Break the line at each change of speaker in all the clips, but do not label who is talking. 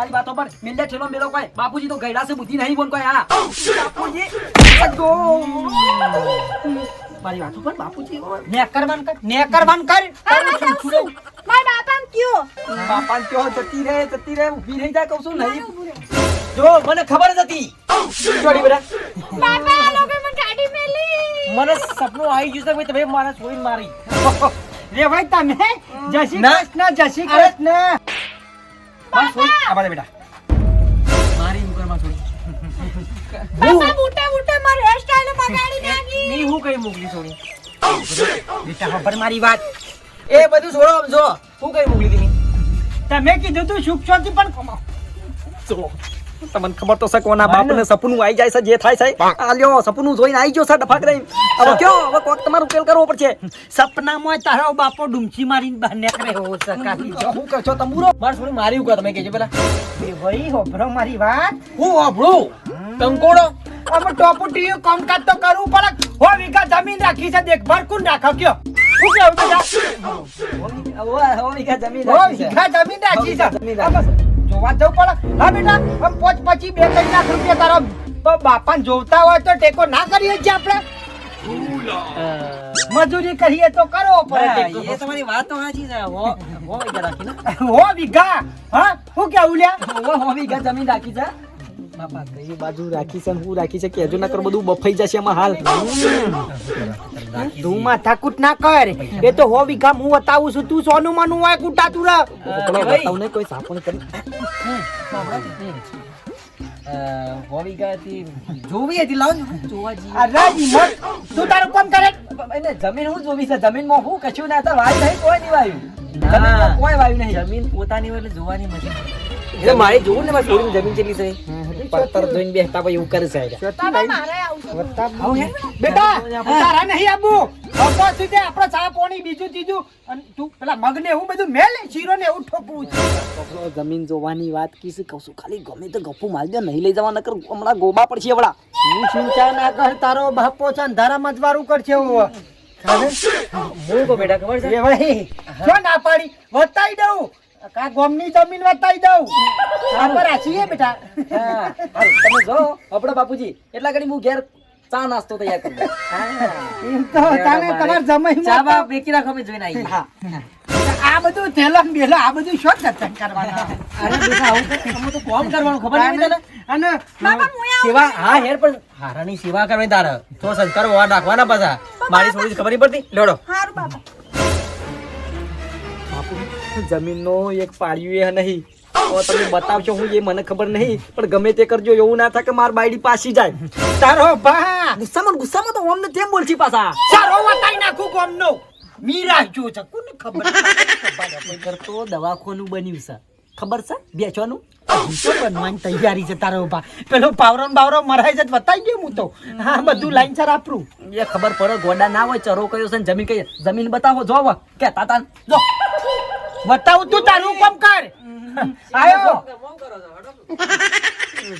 મારી વાતો પર મિલ્લે ઠેલો મેલો કોઈ. બાપુજી તો ગયડા છે બુદ્ધિ નહીં બોન કોઈ હા. બાપુજી. અગો. મારી વાતો પર બાપુજી
નેકરવાન કર કર.
હા, હા, કર મારા બાપાને કયો?
બાપા કયો જતી રહે જતી રહે ઊભી રહી જા કહું છું નહીં. જો મને ખબર જ હતી. જોડી બેટા
બાપા, આ લોકોએ મને ગાડી મેલી.
મને સપનું આવી ગયું છે ભાઈ તમે મારા છોડીને મારી. રે ભાઈ તમે. જય શ્રી
ના.
કૃષ્ણ જય શ્રી કૃષ્ણ.
મારી છોડી. આ બેટા મારી ઉપર છોડી.
બાપા, બુટે બુટે મારી hairstyle બગાડી નાખી.
ની હું કઈ મોકલી છોડી? બેટા ખબર મારી વાત.
એ બધું છોડો આમ જો. હું કઈ મોકલી
તમે કીધું તું સુખ શાંતિ પણ કમાઓ
જો. તમને ખબર તો છે કોના બાપને સપનું આવી જાય છે જે થાય છે. આ લ્યો સપનું જોઈને આવી ગયો છે ડફાક રહી હવે કયો? હવે કોક તમારું ઉકેલ કરવો પડશે.
સપનામાં તારો બાપો ડુમચી મારીને બહાર નીકળે એવો છે કાકી.
જો હું કહો છો તંબુરો માર છોડી મારી ઉકા તમે કહેજો પેલા.
એ ભાઈ હોભરો મારી વાત.
હું વાપરું કંકોડો?
અમે ટોપુટીઓ કામકાજ તો કરવું પડે. હો વિકા જમીન રાખી છે દેખભાળ કોણ રાખો? કયો? હું કેવું બેટા
હવે હવે જમીન રાખી છે.
જમીન રાખી છે.
જમીન રાખી
બસ જોવા જવું પડે. હા બેટા આમ પોચ પછી બે ત્રણ લાખ રૂપિયા તારા બાપાને જોતા હોય તો ટેકો ના કરીએ છીએ આપણે. મજૂરી કરીએ તો કરો પડે.
એ તમારી વાત તો સાચી છે. હો હો વીઘા રાખી
હો વીઘા. હા હું કેવું લ્યા
હો વીઘા જમીન રાખી છે. બાપા કઈ બાજુ રાખી છે હું રાખી છે કેજો ના કર? બધું બફાઈ જશે એમાં હાલ.
તું માથાકૂટ ના કર. એ તો હો વીઘા હું બતાવું છું. તું સોનું માનું હોય કુટા તું રા.
પેલો
ભાઈ.
બતાવ કોઈ સાપણ કરી. જોવી હતી લાવ જોવા જઈએ.
તું તારું કામ કરે.
એને જમીન હું જોવી છે? જમીનમાં હું કશું ના? તો વાયુ નહીં કોઈ નહીં વાયુ. કોઈ વાયુ નહીં.
જમીન પોતાની હોય એટલે જોવાની મજા
એટલે મારે જોવું ને મારી છોડીની જમીન કેટલી છે? પત્તર જોઈને બેસતા પછી એવું કરે છે
આવું.
બેટા તારા નહીં આબુ અપા સુધી આપણે ચા પાણી બીજું ત્રીજું. અને તું પેલા મગ ને એવું બધું મેલ શીરો ને એવું ઠોકવું છે.
જમીન જોવાની વાત કીશું કહું છું ખાલી ગમે તો ગપ્પુ મારી દે નહીં લઈ જવા નકર હમણાં ગોબા પડશે હમણાં
હું ચિંતા ના કર તારો બાપો છે અંધારામાં જ વારું કરશે એવું
હું કહું બેટા ખબર છે?
એ ભાઈ ના પાડી વતાઈ દઉં. કા ગોમની જમીન વતાઈ દઉં? બરાબર આ છીએ બેટા.
હા, તમે જો આપણા બાપુજી એટલા ઘડી હું ઘેર ચા નાસ્તો તૈયાર કરી દઉં.
એમ તો તને તમાર જમાઈ
ચા બા બેકી રાખો મે જોઈને આવી
હા. આ બધું થેલો બેલો આ બધું શું જતન કરવાના?
અરે બેટા હું તો તો કોમ કરવાનું ખબર નહીં તને?
અને
સેવા હા હેર પણ હારાની સેવા કરવાની તારે. તો સંસ્કાર હોવા નાખવાના પાછા. મારી થોડી ખબર નહીં પડતી? લેડો
હારું બાપા.
જમીનનો એક પાડ્યું એ નહીં. તમે બતાવશો હું એ મને ખબર નહીં પણ ગમે તે કરજો એવું ના થાય કે માર બાયડી પાછી જાય.
તારો ભા
ગુસ્સામાં ગુસ્સામાં તો ઓમને તેમ બોલશી પાછા?
સારો વતાઈ નાખું ગોમનો. મીરા જો છે કોને ખબર?
કરતો દવાખોનું બન્યું છે. ખબર છે? બેચવાનું
બનવાની તૈયારી છે તારો ભા પેલો પાવરો બાવરો મરાય છે વતાઈ ગયો હું તો. હા બધું લાઈન સર આપરું
એ ખબર પડે ગોડા ના હોય ચરો કયો છે જમીન કઈ જમીન બતાવો જો હવે કે તાતા જો.
બતાવું તું તારું કામ કર. આયો.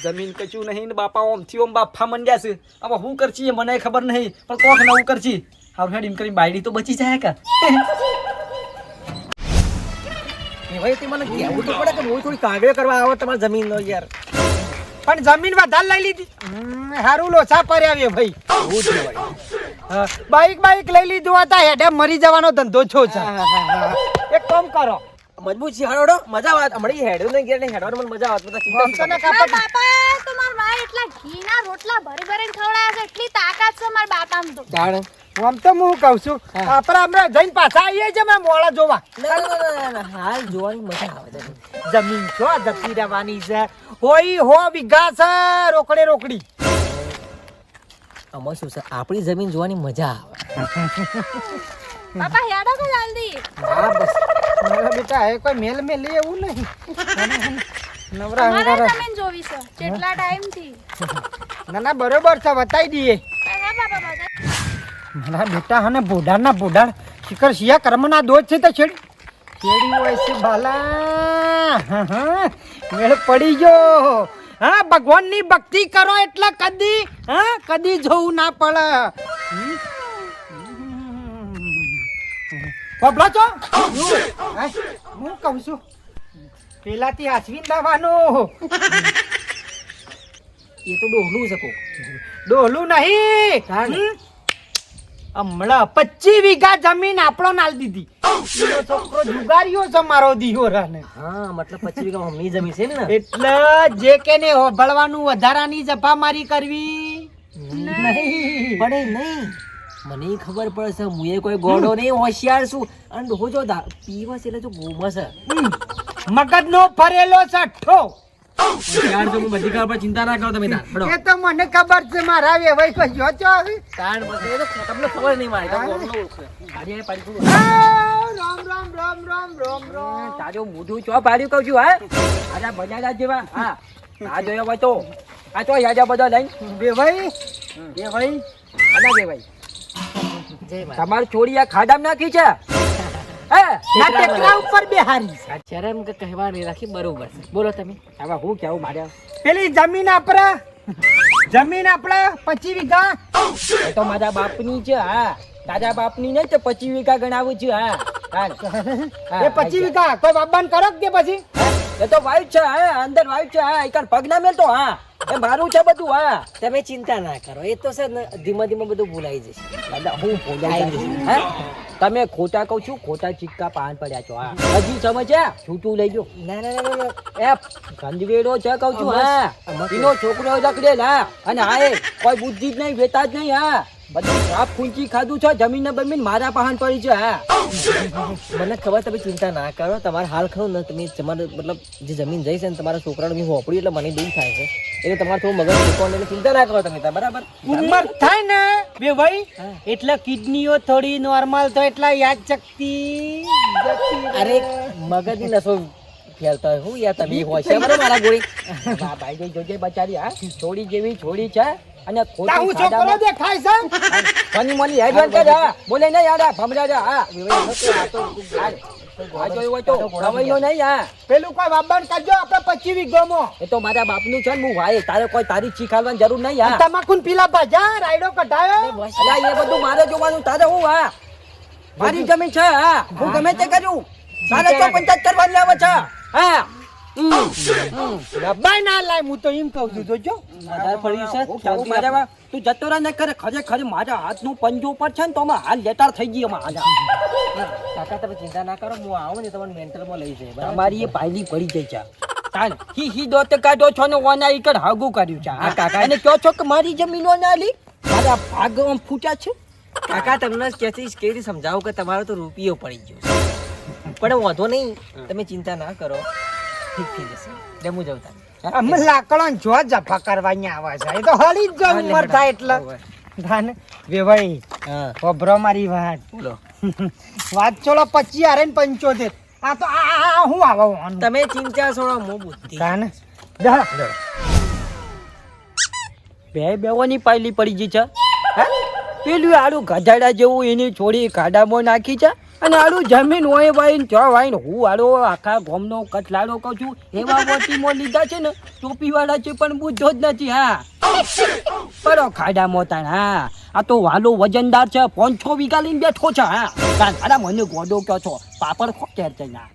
જમીન કચું નહીં ને બાપા ઓમથી ઓમ બાફા મંડ્યા છે. હવે હું કરચી મને ખબર નહીં પણ કોક નવું કરછી હારું હેડ એમ કરી બાયડી તો બચી જાય કે?
એ ભાઈ તે મને કહેવું તો પડે કે હું થોડી કાગળ કરવા આવો તમારી જમીન નો યાર.
પણ જમીન વધારે લઈ લીધી. હમ, હારું લોચા પર્યા ભાઈ. બાઈક બાઈક લઈ લીધું હતા હેડે મરી જવાનો ધંધો છો છે. એક કામ કરો.
મજબૂત છે હળોડો મજા આવે. હમણાં હેડો ને ઘેર ને હેડવાનું મને મજા આવત બધા ચિંતા
ને કાપડ
બાપાએ તો મારા માએ એટલા ઘીના રોટલા ભરી ભરીને ખવડાવ્યા છે. એટલી તાકાત છે મારા બાપામાં તો.
જાણે.
આમ તો હું કહું છું આપણે હમણાં જઈને પાછા આવીએ છીએ અમે મોડા જોવા.
હાલ જોવાની મજા આવે છે.
જમીન છો જતી રહેવાની છે. હોય હો વિઘા છે રોકડે રોકડી.
આમાં શું છે? આપણી જમીન જોવાની મજા આવે.
પાપા હેડો કે જલ્દી.
હા બસ. મારા બેટા એ કોઈ મેલ મેલ એવું નહીં. નવરા હંગારા.
જમીન જોવી છે કેટલા ટાઈમથી
ના ના બરોબર છે બતાવી દઈએ. મારા બેટા હને બોડાના બોડાણ શિખર શિયા કર્મના દોષ છે તો છેડ. છેડી હોય છે બાલા. હા, હા. મેળ પડી ગયો. હા ભગવાનની ભક્તિ કરો એટલે કદી હા કદી જોવું ના પડે? હમ. છો હું કહું છું પેલાથી હાસવીને લાવવાનું
એ તો ડોહલું છે કોક
ડોહલું નહીં? હમણાં પચી વીઘા જમીન આપણો નાલ દીધી. છોકરો જુગાર્યો છે મારો દિયોરાને
હા મતલબ પચી વીઘા મમ્મી જમી છે ને
એટલે જે કે ને હોભળવાનું વધારાની જફા મારી કરવી.
નહીં પડે નહીં. મને ખબર પડશે હું એ કોઈ ગોડો નહીં હોશિયાર છું. અને ડોહો દા- પીવા છે એટલે જો ગોમસ મગજ
નો ફરેલો સઠ્ઠો
હોશિયાર છો બધી ખબર ચિંતા ના કરો તમે
એ તો મને ખબર છે મારા વેવાઈ કોઈ જો છો
તાણ પછી તો તમને ખબર નહીં મારે તો ગોમનો ઓળખે. ગાડી પાડી
રામ રામ રામ રામ રામ રામ.
તાજો મોઢું ચો પાડ્યું કહું છું હા? આજા જેવા હા. આ જોયો ભાઈ તો. આ તો યાજા બધા લઈને.
વેવાઈ વેવાઈ
આના જેવાય તમારી છોડી આ ખાડામાં નાખી છે?
ટેકરા ઉપર બેહારી
શરમ કે કહેવા રાખી બરોબર છે. બોલો તમે. હવે હું કેવું મારે
પેલી જમીન આપડે પચીસ વીઘા.
તો મારા બાપની છે હા. તારા બાપની નહીં તો પચીસ વીઘા ગણાવું છું હા. હા,
એ પચીસ વીઘા. કોઈ બાબાન કરો કે પછી?
એ તો વાઈટ છે હા. અંદર વાઈટ છે હા. એકણ પગ ના મેલતો હા. એ મારું છે બધું હા. તમે ચિંતા ના કરો. એ તો છે ને ધીમે ધીમે બધું ભૂલાઈ જશે. હું ભૂલાઈ જશે હા? તમે ખોટા કહું છું ખોટા ચિક્કા પાન પડ્યા છો હા. હજી સમજ્યા છૂટું લઈ જો ના ના ના એ ગંદવેડો છે કહું છું હા. એનો છોકરો રખડે હા. અને હા એ કોઈ બુદ્ધિ જ નહીં વેતા જ નહીં હા. બધું સાપ ખૂંચી ખાધું છે જમીન ને બમીન મારા પહાણ પડી છે. હા મને ખબર તમે ચિંતા ના કરો તમારે હાલ ખરું ને તમે તમારે મતલબ જે જમીન જઈ છે ને તમારા છોકરાને મેં એટલે મને દુઃખ થાય છે. એટલે તમારે થોડું મગજ શીખવાનું એટલે ચિંતા ના કરો તમે બરાબર?
ઉંમર થાય ને બે ભાઈ એટલે કિડનીઓ થોડી નોર્મલ તો એટલા યાદ શક્તિ
અરે મગજની નસો ફેલતા હું યાર તમે હોય છે બરાબર મારા ગોળી. ભાઈ જોજે બચારી હા? છોડી જેવી છોડી છે. અને ખોટી
હું છોકરો
દે
ખાઈ છે?
મની મની હેડવાન કે જા બોલે નહીં યાર ભમરા જા હા. આ તો આ આ જોયું હોય તો ખવાઈનો નહીં હા.
પેલું કોઈ બાબાન કાઢજો આપણે પચીસ વીઘોમાં
એ તો મારા બાપનું છે ને હું વાય. તારે કોઈ તારી ચીખાડવાની જરૂર નહીં હા.
તમાકુ પીલા ભજા રાયડો કઢાયો?
અલા, એ બધું મારે જોવાનું તારે હું હા. મારી જમીન છે હા. હું ગમે તે કરું. તારે તો પંચાયત કરવાની આવે છે હા. હમ. હમ.
ના લાય હું તો એમ કહું છું જોજો
વધારે પડ્યું છે? મારા તું જતો રહે ને ખરે ખરેખર મારા હાથનું પંજો પર છે ને તો આમાં હાલ લેટાર થઈ ગઈ આમાં કાકા તમે ચિંતા ના કરો હું આવું ને તમને મેન્ટલમાં લઈ જાય અમારી એ પાયલી પડી ગઈ છે. તાન હી હી દોત કાઢો છો ને ઓના ઈ કર હાગું કર્યું છે. આ કાકા. એને કહો છો કે મારી જમીનો ના લી? મારા ભાગ આમ ફૂટ્યા છે? કાકા તમને કેથી કેવી સમજાવું કે તમારો તો રૂપિયો પડી ગયો પણ વાંધો નહીં તમે ચિંતા ના કરો. ઠીક થઈ જશે. લે હું જાઉં
અમે લાકડો જો જફા કરવા આવે છે. એ તો હળી જ ઉંમર થાય એટલે. ધાન વેવાઈ
હા.
ઓભરો મારી વાત.
બોલો.
વાત ચોલો પચી આરે ને પંચોતેર. આ તો આ હું આવો
તમે ચિંતા છોડો મો બુદ્ધિ.
ધાન.
બે બેવાની પાયલી પડી ગઈ છે. પેલું આડું ગધાડા જેવું એની છોડી ખાડામાં નાખી છે. અને આડું જમીન હોય વાઈને ચો વાઈને, હું આડો આખા ગોમનો કચલાડો કહું છું. એવા વોટીમાં લીધા છે ને ટોપી વાળા છે પણ બુદ્ધો જ નથી, હા. પડો ખાડા મોતા હા. આ તો વાલો વજનદાર છે પાંચ છ વીઘા લઈને બેઠો છે, હા. તારા મને ગોડો કહો છો? પાપડ ખોટેર છે, ના.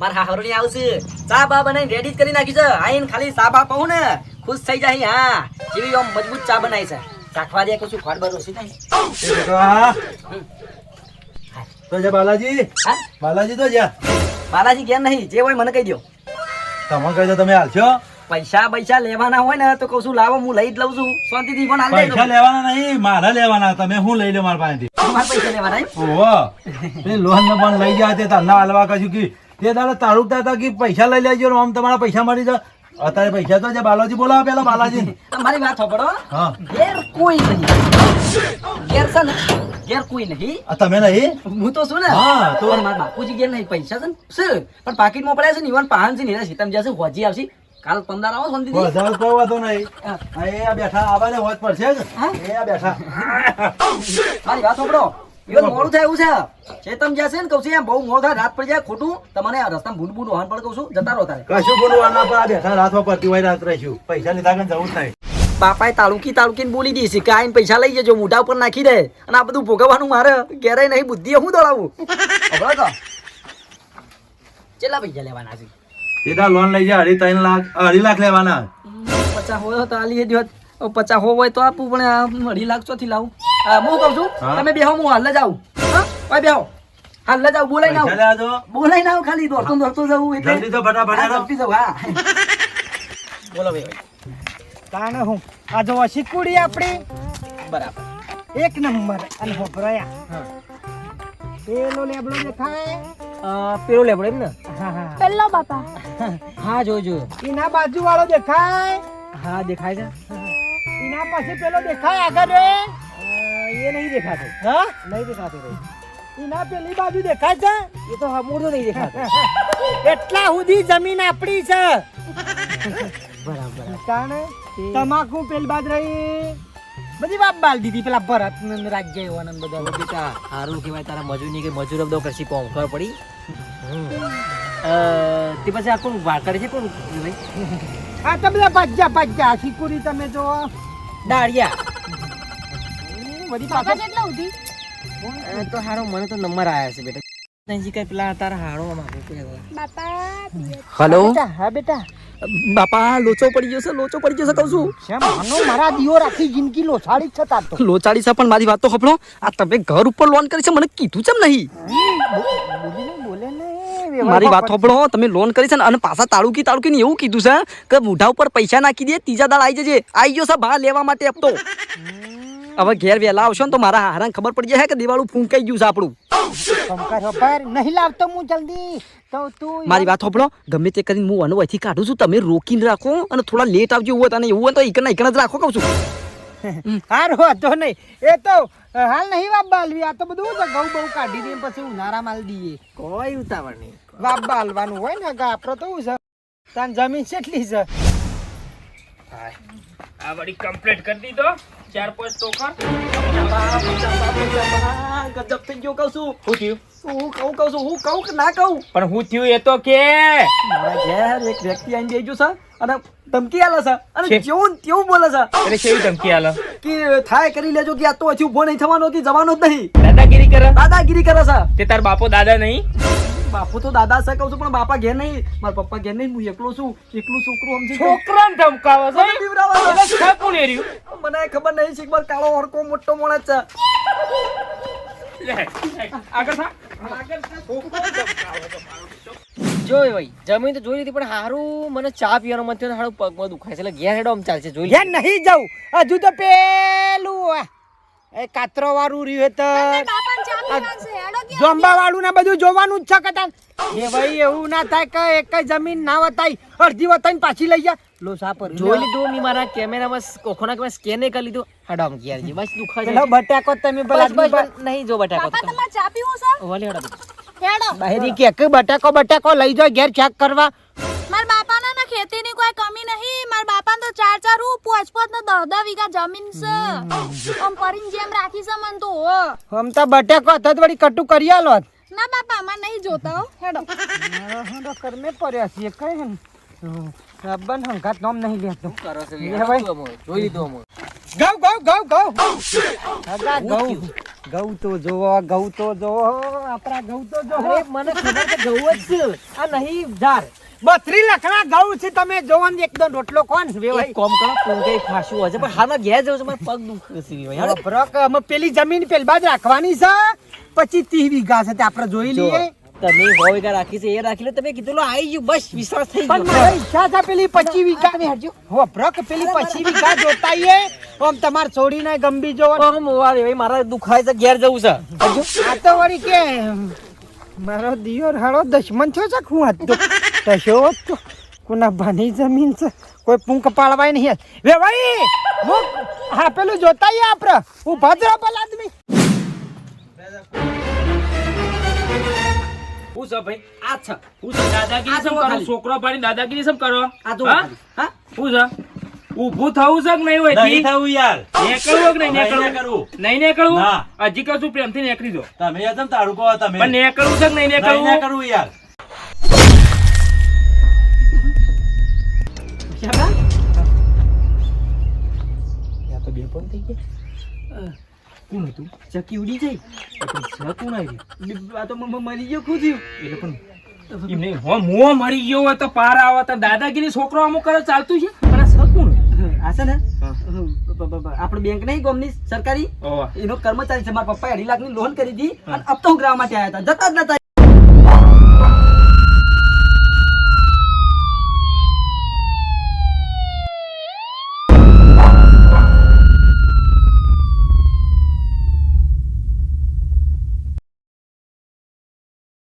મારા હારોની આવશે. ચા બા બનાવીને રેડી જ કરી નાખી છે. આઈને ખાલી ચા બા કહું ને, ખુશ થઈ જાય, હા. જેવી આમ મજબૂત ચા બનાવી છે. ચાખવા દે કશું ખોટ બાર ઓછી થાય
તો જા બાલાજી.
હા?
બાલાજી તો જા.
બાલાજી ઘેર નહીં જે હોય મને કહી દો.
તમે કહી દો તમે હાલશો?
પૈસા પૈસા લેવાના હોય ને તો કશું છું લાવો હું લઈ જ લઉં છું. શાંતિથી પણ હાલ
પૈસા લેવાના નહીં મારા લેવાના તમે હું લઈ લો મારા પાસેથી?
તમારે પૈસા લેવાના
ઓહો લોન ને પણ લઈ જાય તે તમને હાલવા કશું કે તે દાડે તારું હતા કે પૈસા લઈ લેજો આમ તમારા પૈસા મળી જાય. અત્યારે પૈસા તો જે બાલાજી બોલાવો પેલા બાલાજી.
મારી વાત સાંભળો. ઘેર કોઈ નહીં. ઘેર છે ને ઘેર કોઈ નહીં.
તમે નહીં?
હું તો છું ને.
હા, તો-
મારા બાપુજી ઘેર નહીં પૈસા છે ને. પણ પાકીટમાં પડ્યા છે ને ઈવન પાન છે ને સીતમ જશે હોજી આવશે. કાલ પંદર આવો શાંતિથી.
હજાર રૂપિયા વાંધો નહીં. એ બેઠા આવાને હોજ પડશે એ બેઠા.
મારી વાત સાંભળો. ઈવન મોડું થાય એવું છે? ચેતમ જશે ને કહું છું એમ બહુ મોડું થાય રાત પડી જાય ખોટું. તમને આ રસ્તામાં ભૂંડ ભૂંડ વાહન પડે કહું છું જતા રહો તારે.
કશું બોલવા પર આ બેઠા રાત પડતી હોય રાત રહીશું. પૈસા લીધા જવું
બાપાએ તાલુકી તાલુકીને બોલી દીધી કે આઈને પૈસા લઈ જજો મોઢા ઉપર નાખી દે. અને આ બધું ભોગવવાનું મારે ક્યારેય નહીં બુદ્ધિ હું દોડાવું? કેટલા પૈસા લેવાના છે?
સીધા લોન લઈ જાય અઢી ત્રણ લાખ અઢી લાખ લેવાના.
પચાસ હોય તો આલી દિવસ પચાસ હોય તો આપવું પણ અઢી લાખ ચોથી લાવું. હા હું કહું છું. તમે બેહો હું હાલ જાઉં. હા? ઓય બેહો. હાલ જ આવું બોલાઈ ના બોલાઈ ના ખાલી દોડતો દોડતો જવું એટલે.
જલ્દી તો ફટાફટ.
જલ્દી જવું હા. બોલો ભાઈ.
તાણે હું? આ જો શીકુડી આપણી?
બરાબર.
એક નંબર અને હોભરાયા પેલો લેબડો દેખાય
પેલો લેબડો એમ ને?
હા હા.
પેલો બાપા.
હા જો જો
એના બાજુ વાળો દેખાય?
હા દેખાય છે.
એના પાસે પેલો દેખાય આગળ
એ નહીં દેખાતો.
હા?
નહીં દેખાતો ભાઈ
એના પેલી બાજુ દેખાય છે?
એ તો હમૂળ નહીં દેખાતો.
એટલા સુધી જમીન આપણી છે.
બરાબર.
કારણે તમાકુ પેલી બાજુ રહી. બધી બાપ બાલ દીધી. પેલા ભરત ને રાજ્ય એવાનંદ બધા.
બેટા સારું કહેવાય તારા મજૂરની કે મજૂર બધો કરશી કોમ ખબર પડી? અ, તે પછી આ કોણ વાર કરે છે? કોણ? ભાઈ
આ તો બધા ભજ્યા ભજ્યા. શીકુરી તમે જો
દાળિયા.
બધી પાછળ
કેટલા ઉધી
તો હારો મને તો નંબર આયા છે બેટા. નહીં કઈ પેલા તારા હારો માંગે છે
બાપા
હલો?
બેટા હા બેટા.
બાપા લોચો પડી ગયો છે લોચો પડી ગયો છે કહું છું.
શેમ મારા દિયો રાખી જિંદગી લોછાડી છે તાર તો.
લોચાડી છે પણ મારી વાત તો આ તમે ઘર ઉપર લોન કરી છે મને કીધું છે નહીં.
બોલે ને બોલે ને
મારી વાત સાંભળો તમે લોન કરી છે ને અને પાછા તાળુકી તાળુકી ને એવું કીધું છે કે મૂઢા ઉપર પૈસા નાખી દે ત્રીજા દાળ આવી જજે. આવી ગયો છે ભા લેવા માટે આપતો હવે ઘેર વહેલા આવશો ને તો મારા હારાને ખબર પડી જાય કે દિવાળું ફૂંકાઈ ગયું છે આપણું.
નહીં લાવતો હું જલ્દી. તો તું
મારી વાત હોપડો ગમે તે કરીને હું અનુ અહીંથી કાઢું છું તમે રોકીને રાખો અને થોડા લેટ આવજો એવું હોય તને એવું હોય તો એકના એકના જ રાખો કહું છું.
હાર વાંધો નહીં. એ તો હાલ નહીં વાપ બાલવી આ તો બધું તો ઘઉં બહુ કાઢી દઈએ પછી ઉનાળા માલ દઈએ
કોઈ ઉતાવળ નહીં.
વાપ બાલવાનું હોય ને કે તો શું છે? તાન જમીન કેટલી છે?
આ વળી કમ્પ્લીટ કરી દીધો. ચાર પાંચ ટોકર
ગજબ થઈ ગયો કહું છું.
શું થયું?
હું કહું કહું છું હું કહું કે ના કહું?
પણ હું થયું એ તો કે.
મારા ઘેર એક વ્યક્તિ આવીને બેસી ગયો છે અને ધમકી આલે છે અને. જેવું તેવું બોલે છે.
એટલે કેવી ધમકી આલો
કે થાય કરી લેજો કે આ તો હજી ઊભો નહીં થવાનો કે જવાનો જ નહીં.
દાદાગીરી કરે?
દાદાગીરી કરે છે.
તે તાર બાપો દાદા નહીં?
બાપુ તો દાદા છે કહું છું પણ બાપા ઘેર નહીં. મારા પપ્પા ઘેર નહીં હું એકલો છું. એકલું છોકરું સમજી.
છોકરાને ધમકાવો છો?
મને છે.
છે
ખબર નહીં શીખબર કાળો હરકો મોટો મોણા છે.
આગળ છો.
જોઈ ભાઈ જમીન તો જોઈ લીધી પણ હારું મને ચા પીવાનો મન થયો હારું પગમાં દુખાય છે. એટલે ઘેર હેડો આમ ચાલશે જોઈ
ઘેર નહીં જાઉં. હજુ તો પેલું આ, એ કાતરો વાળું
કે
જોંબા વાળું ને બધું જોવાનું જ છે કદાચ એ ભાઈ એવું ના થાય કે એક જમીન ના વતાય. અડધી વતાઈને પાછી લઈ જા લો સાપર
જોઈ લીધું મેં મારા કેમેરામાં કોખોના કેમેરા સ્કેન કરી લીધું. હડામ ઘેર બસ
દુખ
છે
બટાકો તમે પેલા
બસ. નહીં જો બટાકો તો
તમારે ચા પીવું છે?
વળી હેડો.
હેડો.
બહેરી કે કે બટાકો બટાકો લઈ જાવ ઘેર ચેક કરવા.
કોઈ કમી નહીં. મારા બાપા તો ચાર ચાર હું પોચ પોચ નો દહ દહ વીઘા જમીન છે. આમ પરીને જેમ રાખી છે મન તો હો.
આમ તો બટાકો હતો વળી કટુ કરી આલો
ના બાપા અમારે નહીં જોતા હો. હેડો.
કરમે પડ્યા છે કઈ ને રબ્બન હંકાત નોમ નહીં લેતો.
કરો છે
લે ભાઈ.
જોઈ લીધું મો
ગૌ ગૌ ગૌ ગૌ. હગા ગૌ. ગૌ તો જોવો ગૌ તો જોવો આપણા ગૌ તો જોવો.
મને ખબર છે ગૌ જ છે. આ નહીં ઝાડ.
બત્રી લખણા ગૌ છે તમે જોવન ને એકદમ રોટલો કોણ છે ભાઈ?
કોમ કરો પૂંજાઈ ખાશું હશે. પણ હાલમાં ઘેર જવું છે મારા પગ દુખે છે ભાઈ.
બ્રોક અમે પેલી જમીન પેલી બાજ રાખવાની છે પછી ત્રીસ વીઘા છે તે આપણે જોઈ લઈએ.
તમે વીઘા રાખી છે એ રાખી લો. તમે કીધું લો આવી ગયું બસ વિશ્વાસ થઈ
પણ
ગયો.
મારે ઈચ્છા છે પેલી પચી વીઘા હો બ્રોક પેલી પચી વીઘા જોતાઈએ આમ તમારે છોડીને ગંભી જોવો
પગ મોવારે ભાઈ મારા દુખાય છે ઘેર જવું છે.
આ તો વળી કે મારો દિયોર હાળો દશમન થયો છે હું હતો તશો તો કોના ભાની જમીન છે. કોઈ પૂંક પાડવાય નહીં વે ભાઈ હું હા પેલું જોતાઈએ આપણે હું જ રહો પેલા આદમી
હું છે ભાઈ?
આ છે.
હું છે દાદાગીરી સમ કરો. છોકરો પાડી દાદાગીરી સમ કરો?
આ જો
હા?
હા?
છે? ઊભું થવું છે કે નહીં હોય
નહીં થવું યાર.
નેકળવું કે નહીં
નહીં
નેકળવું. નહીં નેકળવું? હજી કહું પ્રેમથી નેકળી દો.
તમે યાર તમ તારું કહો તમે.
પણ નેકળવું છે કે નહીં
નહીં
નેકળવું?
નેકળવું યાર.
કોણ થઈ ગયા
કોણ હતું ચકી ઉડી જઈ
કોણ આવી
આ તો મરી ગયો ખુદ
એટલે પણ એમને હો મોં મરી ગયો હોય તો પાર આવે તો દાદાગીરી છોકરો અમુક કરે ચાલતું છે પણ આ સકુણ
આ છે ને બ- બ- બ- આપણે બેંક નહીં ગોમની સરકારી એનો કર્મચારી છે મારા પપ્પાએ અઢી લાખની લોન કરી હતી અને હપ્તો ઉઘરાવવા માટે આવ્યા હતા જતા જ નતા